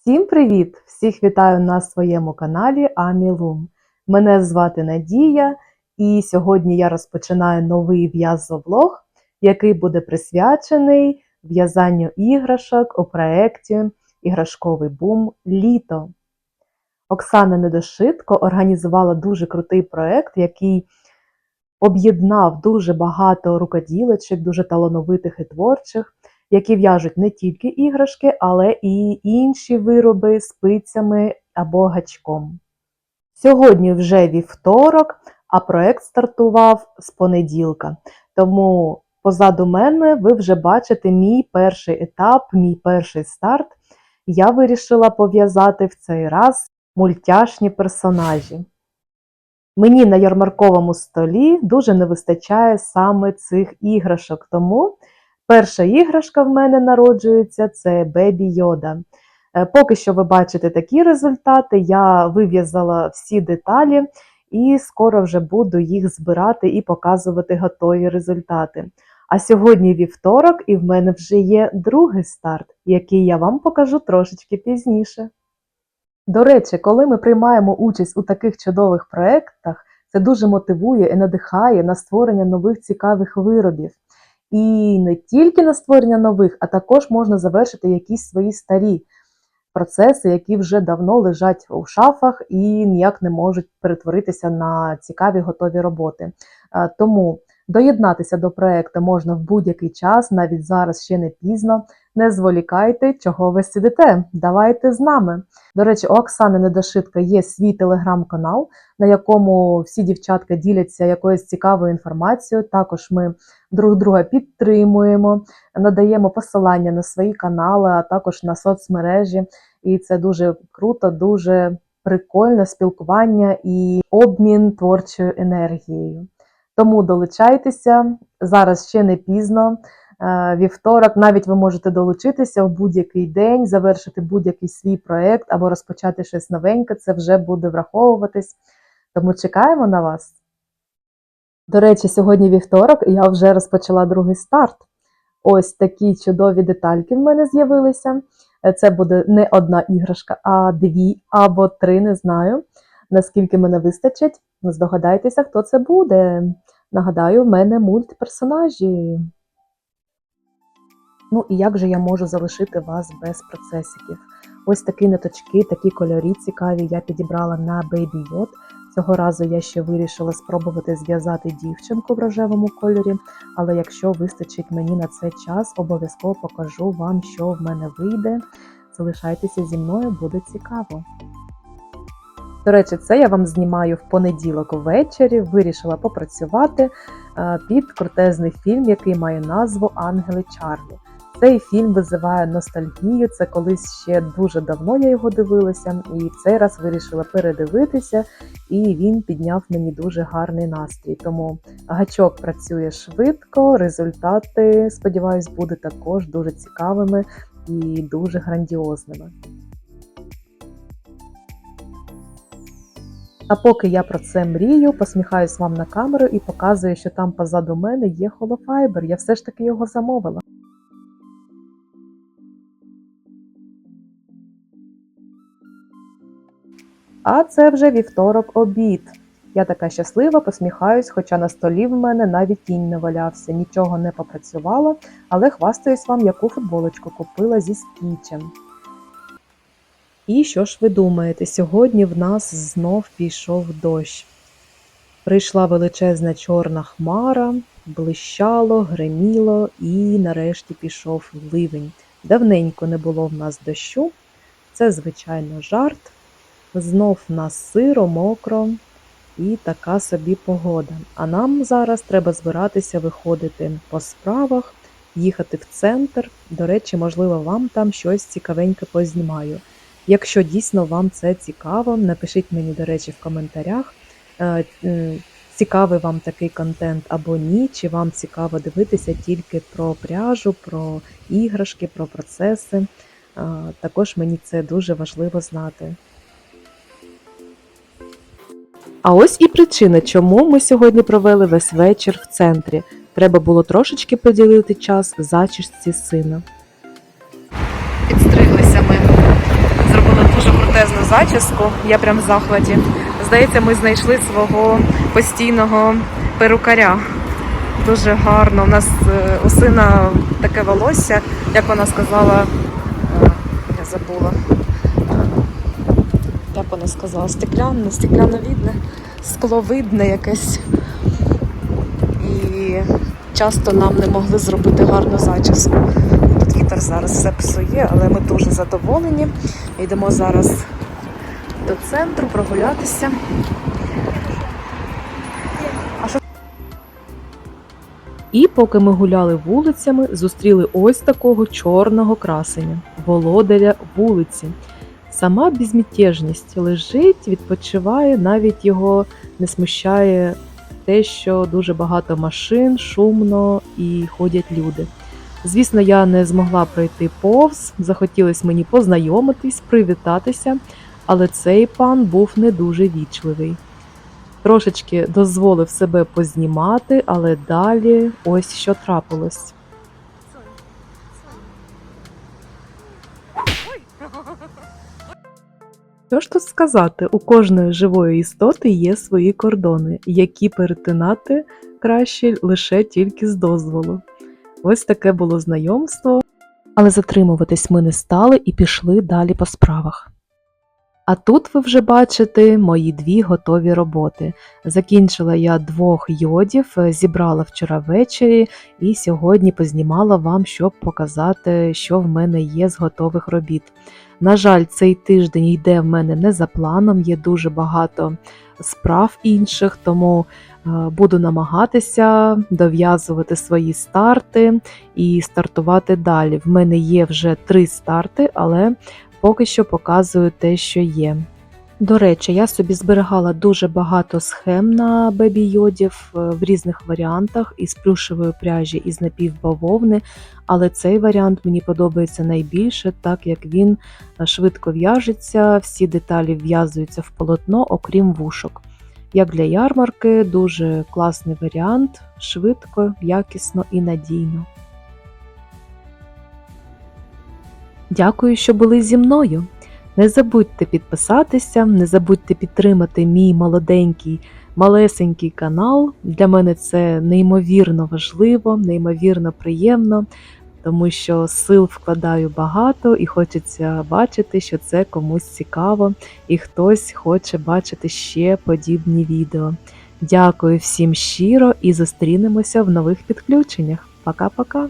Всім привіт! Всіх вітаю на своєму каналі Амілум. Мене звати Надія, і сьогодні я розпочинаю новий в'язовлог, який буде присвячений в'язанню іграшок у проєкті Іграшковий бум Літо. Оксана Недошитко організувала дуже крутий проєкт, який об'єднав дуже багато рукоділочок, дуже талановитих і творчих які в'яжуть не тільки іграшки, але і інші вироби спицями або гачком. Сьогодні вже вівторок, а проект стартував з понеділка. Тому позаду мене ви вже бачите мій перший етап, мій перший старт. Я вирішила пов'язати в цей раз мультяшні персонажі. Мені на ярмарковому столі дуже не вистачає саме цих іграшок, тому Перша іграшка в мене народжується це Бебі Йода. Е, Поки що ви бачите такі результати, я вив'язала всі деталі і скоро вже буду їх збирати і показувати готові результати. А сьогодні вівторок, і в мене вже є другий старт, який я вам покажу трошечки пізніше. До речі, коли ми приймаємо участь у таких чудових проєктах, це дуже мотивує і надихає на створення нових цікавих виробів. І не тільки на створення нових, а також можна завершити якісь свої старі процеси, які вже давно лежать у шафах і ніяк не можуть перетворитися на цікаві готові роботи. Е, Тому доєднатися до проекту можна в будь-який час, навіть зараз ще не пізно. Не зволікайте, чого ви сидите. Давайте з нами. До речі, у Оксани Недошитка є свій телеграм-канал, на якому всі дівчатка діляться якоюсь цікавою інформацією. Також ми друг друга підтримуємо, надаємо посилання на свої канали, а також на соцмережі. І це дуже круто, дуже прикольне спілкування і обмін творчою енергією. Тому долучайтеся зараз ще не пізно. Е, Вівторок, навіть ви можете долучитися в будь-який день, завершити будь-який свій проєкт або розпочати щось новеньке, це вже буде враховуватись. Тому чекаємо на вас. До речі, сьогодні вівторок, і я вже розпочала другий старт. Ось такі чудові детальки в мене з'явилися. Е, Це буде не одна іграшка, а дві або три, не знаю. Наскільки мене вистачить, здогадайтеся, хто це буде. Нагадаю, в мене мультперсонажі. Ну і як же я можу залишити вас без процесиків? Ось такі ниточки, такі кольорі цікаві я підібрала на Baby Yacht. Цього разу я ще вирішила спробувати зв'язати дівчинку в рожевому кольорі, але якщо вистачить мені на це час, обов'язково покажу вам, що в мене вийде. Залишайтеся зі мною, буде цікаво. До речі, це я вам знімаю в понеділок ввечері. Вирішила попрацювати е, під крутезний фільм, який має назву Ангели Чарлі. Цей фільм визиває ностальгію. Це колись ще дуже давно я його дивилася, і в цей раз вирішила передивитися, і він підняв мені дуже гарний настрій. Тому гачок працює швидко, результати, сподіваюсь, будуть також дуже цікавими і дуже грандіозними. А поки я про це мрію, посміхаюсь вам на камеру і показую, що там позаду мене є холофайбер. Я все ж таки його замовила. А це вже вівторок обід. Я така щаслива, посміхаюсь, хоча на столі в мене навіть тінь не валявся, нічого не попрацювала, але хвастаюсь вам, яку футболочку купила зі скічем. І що ж ви думаєте, сьогодні в нас знов пішов дощ. Прийшла величезна чорна хмара, блищало, гриміло і нарешті пішов ливень. Давненько не було в нас дощу. Це, звичайно, жарт. Знов в нас сиро, мокро і така собі погода. А нам зараз треба збиратися виходити по справах, їхати в центр. До речі, можливо, вам там щось цікавеньке познімаю. Якщо дійсно вам це цікаво, напишіть мені, до речі, в коментарях, е, цікавий вам такий контент або ні, чи вам цікаво дивитися тільки про пряжу, про іграшки, про процеси. Е, Також мені це дуже важливо знати. А ось і причина, чому ми сьогодні провели весь вечір в центрі. Треба було трошечки приділити час зачісці сина. З зачіску. Я прям в захваті. Здається, ми знайшли свого постійного перукаря. Дуже гарно. У нас е, у сина таке волосся, як вона сказала, е, я забула. Як вона сказала, стекляне, стекляновидне, скловидне якесь. І часто нам не могли зробити гарну зачіску. Тут вітер зараз все псує, але ми дуже задоволені. Йдемо зараз до центру прогулятися. І поки ми гуляли вулицями, зустріли ось такого чорного красеня, володаря вулиці. Сама безмятежність лежить, відпочиває, навіть його не смущає те, що дуже багато машин, шумно і ходять люди. Звісно, я не змогла пройти повз, захотілося мені познайомитись, привітатися, але цей пан був не дуже вічливий. Трошечки дозволив себе познімати, але далі ось що трапилось. Що ж тут сказати, у кожної живої істоти є свої кордони, які перетинати краще лише тільки з дозволу. Ось таке було знайомство, але затримуватись ми не стали і пішли далі по справах. А тут ви вже бачите мої дві готові роботи. Закінчила я двох йодів, е, зібрала вчора ввечері і сьогодні познімала вам, щоб показати, що в мене є з готових робіт. На жаль, цей тиждень йде в мене не за планом, є дуже багато справ інших, тому е, буду намагатися дов'язувати свої старти і стартувати далі. В мене є вже три старти, але поки що показую те, що є. До речі, я собі зберігала дуже багато схем на бебі йодів е, в різних варіантах із плюшевої пряжі і з напівбавовни, але цей варіант мені подобається найбільше, так як він е, швидко в'яжеться, всі деталі в'язуються в полотно, окрім вушок. Як для ярмарки, дуже класний варіант, швидко, якісно і надійно. Дякую, що були зі мною. Не забудьте підписатися, не забудьте підтримати мій молоденький, малесенький канал. Для мене це неймовірно важливо, неймовірно приємно, тому що сил вкладаю багато і хочеться бачити, що це комусь цікаво, і хтось хоче бачити ще подібні відео. Дякую всім щиро і зустрінемося в нових підключеннях. Пока-пока!